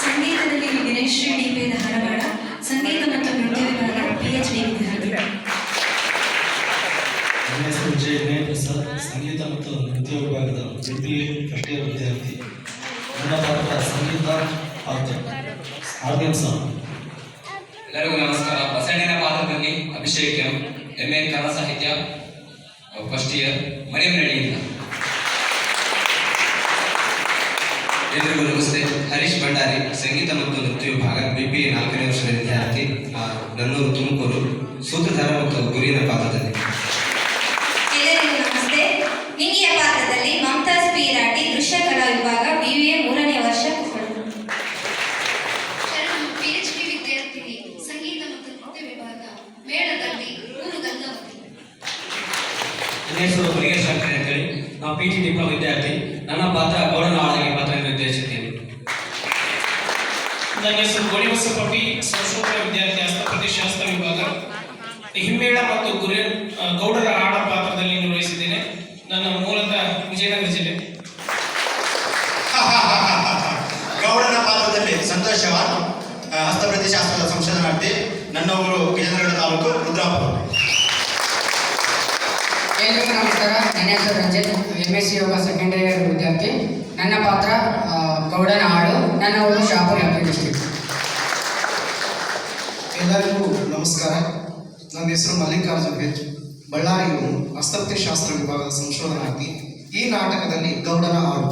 ಸಂಗೀತದಲ್ಲಿ Vignesh D P Dharwad ಸಂಗೀತ ಮತ್ತು ನೃತ್ಯ ವಿಭಾಗ ಪಿಎಚ್ ಡಿ ವಿದ್ಯಾರ್ಥಿ ನನ್ನ ಹೆಸರು ಜೆ ವಿನಯ್ ಪ್ರಸಾದ್ ಸಂಗೀತ ಮತ್ತು ನೃತ್ಯ ವಿಭಾಗದ ವಿದ್ಯಾರ್ಥಿ. ನನ್ನ ಪಾತ್ರ ಸಂಗೀತ ಆರ್ಗನ್ ಸಾಂಗ್ ಎಲ್ಲರಿಗೂ ನಮಸ್ಕಾರ. ಬಸಣ್ಣಿನ ಪಾತ್ರದಲ್ಲಿ Abhishek M. M A Kannada ಸಾಹಿತ್ಯ ಫಸ್ಟ್ ಇಯರ್ ಮರಿಯಮನಹಳ್ಳಿಯಿಂದ ಎಲ್ರಿಗೂ ನಮಸ್ತೆ ಹರೀಶ್ ಭಂಡಾರಿ, ಸಂಗೀತ ಮತ್ತು ನೃತ್ಯ ವಿಭಾಗ ಬಿ ಪಿ ನಾಲ್ಕನೇ ವರ್ಷದ ವಿದ್ಯಾರ್ಥಿ ನನ್ನೂರು ತುಮಕೂರು, ಸೂತ್ರಧಾರ ಮತ್ತು ಗುರಿಯ ಪಾತ್ರದಲ್ಲಿ ಎಲ್ಲರಿಗೂ ನಮಸ್ತೆ ನಿಂಗಿಯ ಪಾತ್ರದಲ್ಲಿ ಮಮತಾಜ್ ಪಿ ರಾಟಿ ದೃಶ್ಯ ಕಲಾ ವಿಭಾಗ ಬಿವಿಎ ಮೂರನೇ ವರ್ಷ ಕೊಪ್ಪಳ ಶರಣು ಪಿಎಚ್ಡಿ ವಿದ್ಯಾರ್ಥಿನಿ ಸಂಗೀತ ಮತ್ತು ನೃತ್ಯ ವಿಭಾಗ ಮೇಳದಲ್ಲಿ ಮೂರು ಗಂಗಾವತಿ ಶಾಸ್ತ್ರ ಮುರುಗೇಶ್ ಶಂಕರ್ ಅಂತೇಳಿ ನಾವು ಪಿ ಟಿ ಡಿಪ್ಲೊಮಾ ವಿದ್ಯಾರ್ಥಿ. ನನ್ನ ಪಾತ್ರ ಗೌಡನ ಆಳಗೆ ಪಾತ್ರ ನಿರ್ದೇಶಿಸುತ್ತೇನೆ. ನನ್ನ ಹೆಸರು ಗೋಣಿಬಸಪ್ಪ ಪಿ ಸಂಶೋಧನಾ ವಿದ್ಯಾರ್ಥಿ ಹಸ್ತಪ್ರತಿಶಾಸ್ತ್ರ ವಿಭಾಗ. ಹಿಮ್ಮೇಳ ಮತ್ತು ಗುರಿ ಗೌಡರ ಆಡ ಪಾತ್ರದಲ್ಲಿ ನಿರ್ವಹಿಸಿದ್ದೇನೆ. ನನ್ನ ಮೂಲತಃ ವಿಜಯನಗರ ಜಿಲ್ಲೆ. ಗೌಡನ ಪಾತ್ರದಲ್ಲಿ ಸಂತೋಷವಾನ್ ಹಸ್ತಪ್ರತಿ ಶಾಸ್ತ್ರದ ಸಂಶೋಧನಾರ್ಥಿ ನನ್ನ ಊರು ವಿಜಯನಗರ ತಾಲೂಕು ರುದ್ರಾಪುರ. ಎಲ್ರಿಗೂ ನಮಸ್ಕಾರ ನನ್ನ ಹೆಸರು Ranjith M S C yoga secondary year ವಿದ್ಯಾರ್ಥಿ. ನನ್ನ ಪಾತ್ರ ಗೌಡನ ಹಾಡು ನನ್ನ ಊರು ಶಾಪುರ್ ಡಿಸ್ಟ್ರಿಕ್ಟ್ ಎಲ್ಲರಿಗೂ ನಮಸ್ಕಾರ. ನನ್ನ ಹೆಸರು ಮಲ್ಲಿಕಾರ್ಜುನ್ ಹೆಚ್. ಬಳ್ಳಾರಿ ಅಸ್ತಪ್ತಿ ಶಾಸ್ತ್ರ ವಿಭಾಗದ ಸಂಶೋಧನಾರ್ಥಿ. ಈ ನಾಟಕದಲ್ಲಿ ಗೌಡನ ಹಾಡು.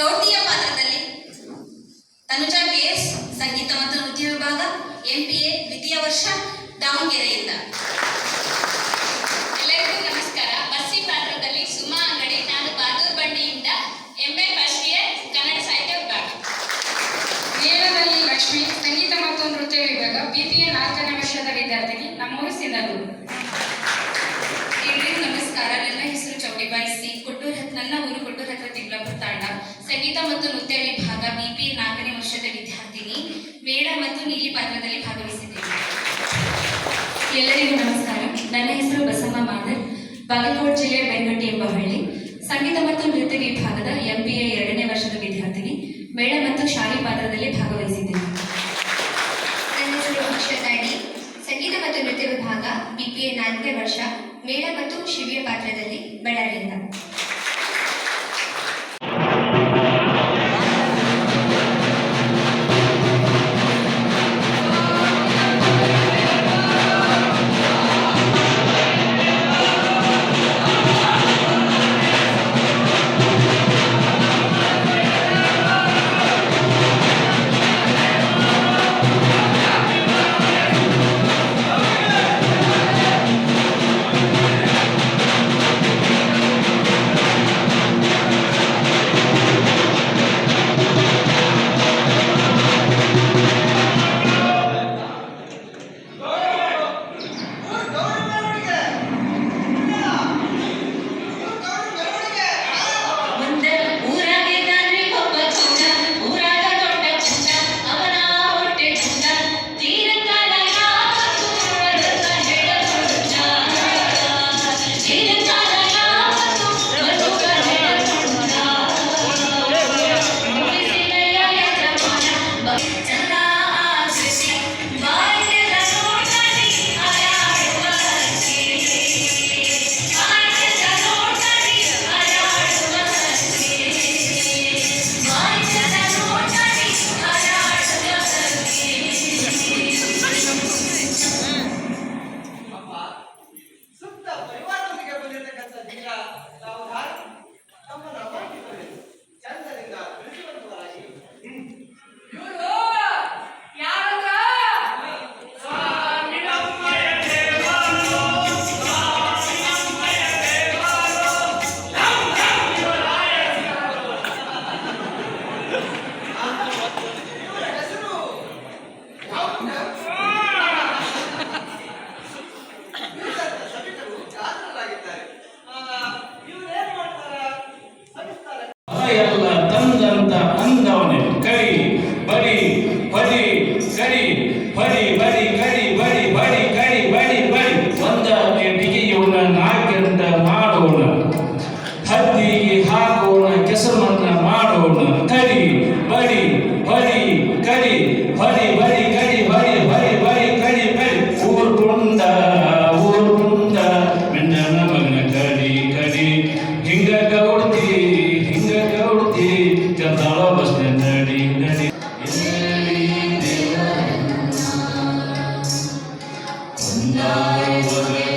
ಗೌತಿಯ ಪಾತ್ರದಲ್ಲಿ ತನುಜಾ ಕೆಎಸ್ ಸಂಗೀತ ಮತ್ತು ನೃತ್ಯ ವಿಭಾಗ ಎಂಪಿಎ ದ್ವಿತೀಯ ವರ್ಷ ದಾವಣಗೆರೆಯಿಂದ ಎಲ್ಲರಿಗೂ ನಮಸ್ಕಾರ ಬಸ್ಸಿ ಪಾತ್ರದಲ್ಲಿ ಸುಮಾ ಅಂಗಡಿ ನಾನು ಬಹದ್ದೂರ್ ಬಂಡಿಯಿಂದ ಎಂಎ ಫಸ್ಟ್ ಇಯರ್ ಕನ್ನಡ ಸಾಹಿತ್ಯ ವಿಭಾಗ ಮೇಳದಲ್ಲಿ ಲಕ್ಷ್ಮಿ ಸಂಗೀತ ಮತ್ತು ನೃತ್ಯ ವಿಭಾಗ ಬಿಪಿಎ ನಾಲ್ಕನೇ ವರ್ಷದ ವಿದ್ಯಾರ್ಥಿನಿ ನಮ್ಮೂರು ಸಿಂಧನೂರು ಎಲ್ಲರಿಗೂ ನಮಸ್ಕಾರ ನನ್ನ ಹೆಸರು ಚೌಟಿಬಾಯಿ ಸಿ ಕೊಟ್ಟೂರ್ ಹತ್ ನನ್ನ ಊರು ಕೊಟ್ಟೂರ್ ಹತ್ರ ತಿಮ್ಲಾಪುರ ತಾಂಡ ಸಂಗೀತ ಮತ್ತು ನೃತ್ಯ ವಿಭಾಗ ಬಿಪಿ ನಾಲ್ಕನೇ ವರ್ಷದ ವಿದ್ಯಾರ್ಥಿನಿ ಮೇಳ ಮತ್ತು ನೀಲಿ ಪಾತ್ರದಲ್ಲಿ ಭಾಗವಹಿಸಿದ್ದೇನೆ. ಎಲ್ಲರಿಗೂ ನಮಸ್ಕಾರ. ನನ್ನ ಹೆಸರು ಬಸಮ್ಮ ಮಾದರ್. ಬಾಗಲಕೋಟೆ ಜಿಲ್ಲೆ ಬೆಂಗಟ್ಟಿ ಎಂಬ ಹಳ್ಳಿ. ಸಂಗೀತ ಮತ್ತು ನೃತ್ಯ ವಿಭಾಗದ ಎಂಬಿಎ ಎರಡನೇ ವರ್ಷದ ವಿದ್ಯಾರ್ಥಿನಿ ಮೇಳ ಮತ್ತು ಶಾಲೆ ಪಾತ್ರದಲ್ಲಿ ಭಾಗವಹಿಸಿದ್ದೇನೆ. ನನ್ನ ಹೆಸರು ಅಕ್ಷತಾಡಿ ಸಂಗೀತ ಮತ್ತು ನೃತ್ಯ ವಿಭಾಗ ಬಿಪಿಎ ನಾಲ್ಕನೇ ವರ್ಷ ಮೇಳ ಮತ್ತು ಶಿಬಿಯ ಪಾತ್ರದಲ್ಲಿ ಬಳ್ಳಾರಿಯಿಂದ. ಎಲ್ಲ ತಂದಂತ ಅಂದವನೇ ಕಡಿ ಬಡಿ ಬಡಿ ಕಡಿ ಬಡಿ ಬಡಿ ಕಡಿ ಬಡಿ ಬಡಿ ಕಡಿ ಬಡಿ ಬಡಿ ಒಂದಕ್ಕೆ ಬಿಗಿಯೋಣ ನಾಲ್ಕಂತ ಮಾಡೋಣ ಹತ್ತಿಗೆ no